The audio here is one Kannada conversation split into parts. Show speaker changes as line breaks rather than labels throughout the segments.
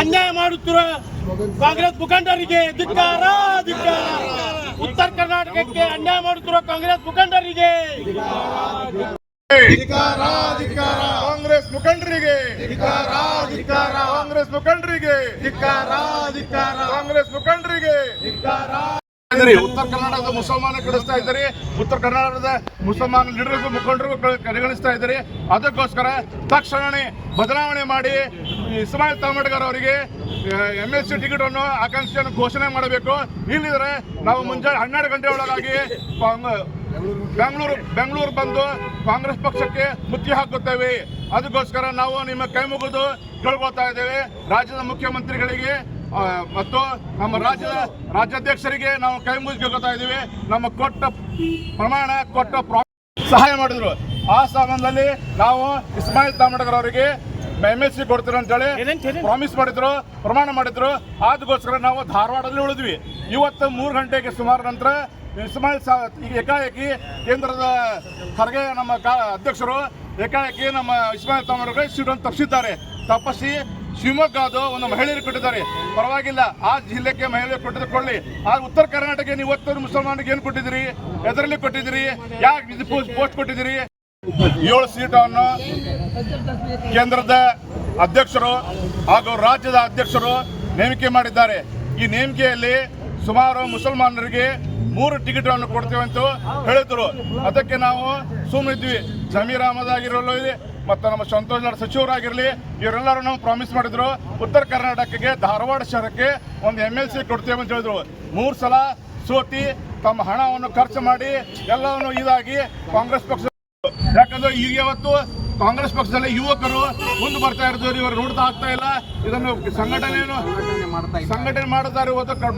ಅನ್ಯಾಯ ಮಾಡುತ್ತಿರುವ ಕಾಂಗ್ರೆಸ್ ಮುಖಂಡರಿಗೆ ಧಿಕ್ಕಾರ ಧಿಕ್ಕಾರ ಉತ್ತರ ಕರ್ನಾಟಕಕ್ಕೆ ಅನ್ಯಾಯ ಮಾಡುತ್ತಿರುವ ಕಾಂಗ್ರೆಸ್ ಮುಖಂಡರಿಗೆ.
ಕಾಂಗ್ರೆಸ್ ಮುಖಂಡರಿಗೆ. ಕಾಂಗ್ರೆಸ್ ಮುಖಂಡರಿಗೆ. ಕಾಂಗ್ರೆಸ್ ಮುಖಂಡರಿಗೆ. ಉತ್ತರ ಕರ್ನಾಟಕದ ಮುಸಲ್ಮಾನ ಕಳಿಸ್ತಾ ಇದ್ದಾರೆ ಉತ್ತರ ಕರ್ನಾಟಕದ ಮುಸಲ್ಮಾನ ಲೀಡರ್ಗೂ ಮುಖಂಡರಿಗೂ ಕಡೆಗಣಿಸ್ತಾ ಇದ್ದೀರಿ ಅದಕ್ಕೋಸ್ಕರ ತಕ್ಷಣವೇ ಬದಲಾವಣೆ ಮಾಡಿ ಇಸ್ಮಾಯಿಲ್ ತಾಮಡ್ಗರ್ ಅವರಿಗೆ ಎಂ ಎಸ್ ಸಿ ಟಿಕೆಟ್ ಅನ್ನು ಆಕಾಂಕ್ಷೆಯನ್ನು ಘೋಷಣೆ ಮಾಡಬೇಕು. ಇಲ್ಲಿದ್ರೆ ನಾವು ಮುಂಜಾನೆ ಹನ್ನೆರಡು ಗಂಟೆ ಒಳಗಾಗಿ ಬೆಂಗಳೂರು ಬೆಂಗಳೂರು ಬಂದು ಕಾಂಗ್ರೆಸ್ ಪಕ್ಷಕ್ಕೆ ಮುತ್ತಿ ಹಾಕುತ್ತೇವೆ. ಅದಕ್ಕೋಸ್ಕರ ನಾವು ನಿಮ್ಮ ಕೈ ಮುಗಿದು ಕೇಳ್ಕೊಳ್ತಾ ಇದ್ದೇವೆ. ರಾಜ್ಯದ ಮುಖ್ಯಮಂತ್ರಿಗಳಿಗೆ ಮತ್ತು ನಮ್ಮ ರಾಜ್ಯದ ರಾಜ್ಯಾಧ್ಯಕ್ಷರಿಗೆ ನಾವು ಕೈ ಮುಗಿದು ಕೇಳ್ಕೊತಾ ಇದ್ದೀವಿ. ನಮ್ಮ ಕೊಟ್ಟ ಪ್ರಮಾಣ, ಕೊಟ್ಟ ಸಹಾಯ ಮಾಡಿದ್ರು. ಆ ಸಂಬಂಧದಲ್ಲಿ ನಾವು ಇಸ್ಮಾಯಿಲ್ ತಾಮಡಗರ್ ಅವರಿಗೆ ಎಂ ಎಸ್ ಸಿ ಕೊಡ್ತೀರ ಅಂತೇಳಿ ಪ್ರಾಮಿಸ್ ಮಾಡಿದ್ರು ಪ್ರಮಾಣ ಮಾಡಿದ್ರು. ಅದಕ್ಕೋಸ್ಕರ ನಾವು ಧಾರವಾಡದಲ್ಲಿ ಉಳಿದ್ವಿ. ಇವತ್ತು ಮೂರು ಗಂಟೆಗೆ ಸುಮಾರು ನಂತರ ಇಸ್ಮಾಯಿಲ್ ಸಾ ಏಕಾಏಕಿ ಕೇಂದ್ರದ ಖರ್ಗೆ ನಮ್ಮ ಕಾ ಅಧ್ಯಕ್ಷರು ಏಕಾಏಕಿ ನಮ್ಮ ಇಸ್ಮಾಯಿಲ್ ತಾಮಡಗರ್ ಸೀಟನ್ನು ತಪ್ಪಿಸಿದ್ದಾರೆ. ತಪ್ಪಿಸಿ ಶಿವಮೊಗ್ಗದು ಒಂದು ಮಹಿಳೆಯರು ಕೊಟ್ಟಿದ್ದಾರೆ. ಪರವಾಗಿಲ್ಲ ಆ ಜಿಲ್ಲೆಗೆ ಮಹಿಳೆಯರು ಕೊಟ್ಟಿದ್ಕೊಳ್ಳಿ ಆ ಉತ್ತರ ಕರ್ನಾಟಕ ನೀವು ಇವತ್ತು ಮುಸಲ್ಮಾನಿಗೆ ಏನು ಕೊಟ್ಟಿದ್ದೀರಿ? ಎದರಲ್ಲಿ ಕೊಟ್ಟಿದ್ದೀರಿ? ಯಾಕೆ ಪೋಸ್ಟ್ ಕೊಟ್ಟಿದ್ದೀರಿ? ಏಳು ಸೀಟನ್ನು ಕೇಂದ್ರದ ಅಧ್ಯಕ್ಷರು ಹಾಗೂ ರಾಜ್ಯದ ಅಧ್ಯಕ್ಷರು ನೇಮಿಕೆ ಮಾಡಿದ್ದಾರೆ. ಈ ನೇಮಿಕೆಯಲ್ಲಿ ಸುಮಾರು ಮುಸಲ್ಮಾನರಿಗೆ ಮೂರು ಟಿಕೆಟ್ ಅನ್ನು ಕೊಡ್ತೇವೆ ಅಂತ ಹೇಳಿದ್ರು. ಅದಕ್ಕೆ ನಾವು ಸುಮ್ಮನಿದ್ವಿ ಜಮೀರ್ ಅಹಮದ್ ಆಗಿರಲಿ ಮತ್ತು ನಮ್ಮ ಸಂತೋಷ್ ನಾಡ್ ಸಚಿವರಾಗಿರಲಿ ಇವರೆಲ್ಲರೂ ನಾವು ಪ್ರಾಮಿಸ್ ಮಾಡಿದ್ರು. ಉತ್ತರ ಕರ್ನಾಟಕಕ್ಕೆ, ಧಾರವಾಡ ಶಹರಕ್ಕೆ ಒಂದು ಎಂ ಎಲ್ ಸಿ ಕೊಡ್ತೇವೆ ಅಂತ ಹೇಳಿದ್ರು. ಮೂರು ಸಲ ಸೋತಿ ತಮ್ಮ ಹಣವನ್ನು ಖರ್ಚು ಮಾಡಿ ಎಲ್ಲವನ್ನು ಇದಾಗಿ ಕಾಂಗ್ರೆಸ್ ಪಕ್ಷ ಯಾಕಂದ್ರೆ ಈಗ ಯಾವತ್ತು ಕಾಂಗ್ರೆಸ್ ಪಕ್ಷದಲ್ಲಿ ಯುವಕರು ಮುಂದೆ ಬರ್ತಾ ಇರ್ತಾರೆ ಇವರು ನೋಡ್ತಾ ಆಗ್ತಾ ಇಲ್ಲ. ಇದನ್ನು ಸಂಘಟನೆಯನ್ನು ಸಂಘಟನೆ ಮಾಡುತ್ತಾರೆ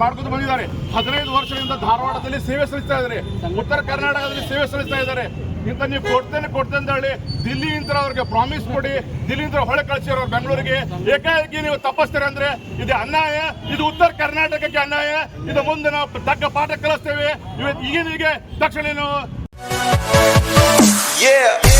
ಮಾಡ್ಕೊಂಡು ಬಂದಿದ್ದಾರೆ. ಹದಿನೈದು ವರ್ಷದಿಂದ ಧಾರವಾಡದಲ್ಲಿ ಸೇವೆ ಸಲ್ಲಿಸ್ತಾ ಇದ್ದಾರೆ. ಉತ್ತರ ಕರ್ನಾಟಕದಲ್ಲಿ ಸೇವೆ ಸಲ್ಲಿಸ್ತಾ ಇದ್ದಾರೆ. ಇಂತ ನೀವು ಕೊಡ್ತೇನೆ ಕೊಡ್ತೇನೆ ಅಂತ ಹೇಳಿ ದಿಲ್ಲಿಯಿಂದ ಅವ್ರಿಗೆ ಪ್ರಾಮಿಸ್ ಕೊಡಿ. ದಿಲ್ಲಿಯಿಂದ ಹೊಳೆ ಕಳಿಸಿರೋ ಬೆಂಗಳೂರಿಗೆ. ಏಕಾಏಕಿ ನೀವು ತಪ್ಪಿಸ್ತೀರ ಅಂದ್ರೆ ಇದು ಅನ್ಯಾಯ, ಇದು ಉತ್ತರ ಕರ್ನಾಟಕಕ್ಕೆ ಅನ್ಯಾಯ. ಇದು ಮುಂದೆ ನಾವು ತಕ್ಕ ಪಾಠ ಕಲಿಸ್ತೇವೆ. ಇವತ್ತು ಈಗಿನಿಗೆ ತಕ್ಷಣ ನೀವು Yeah.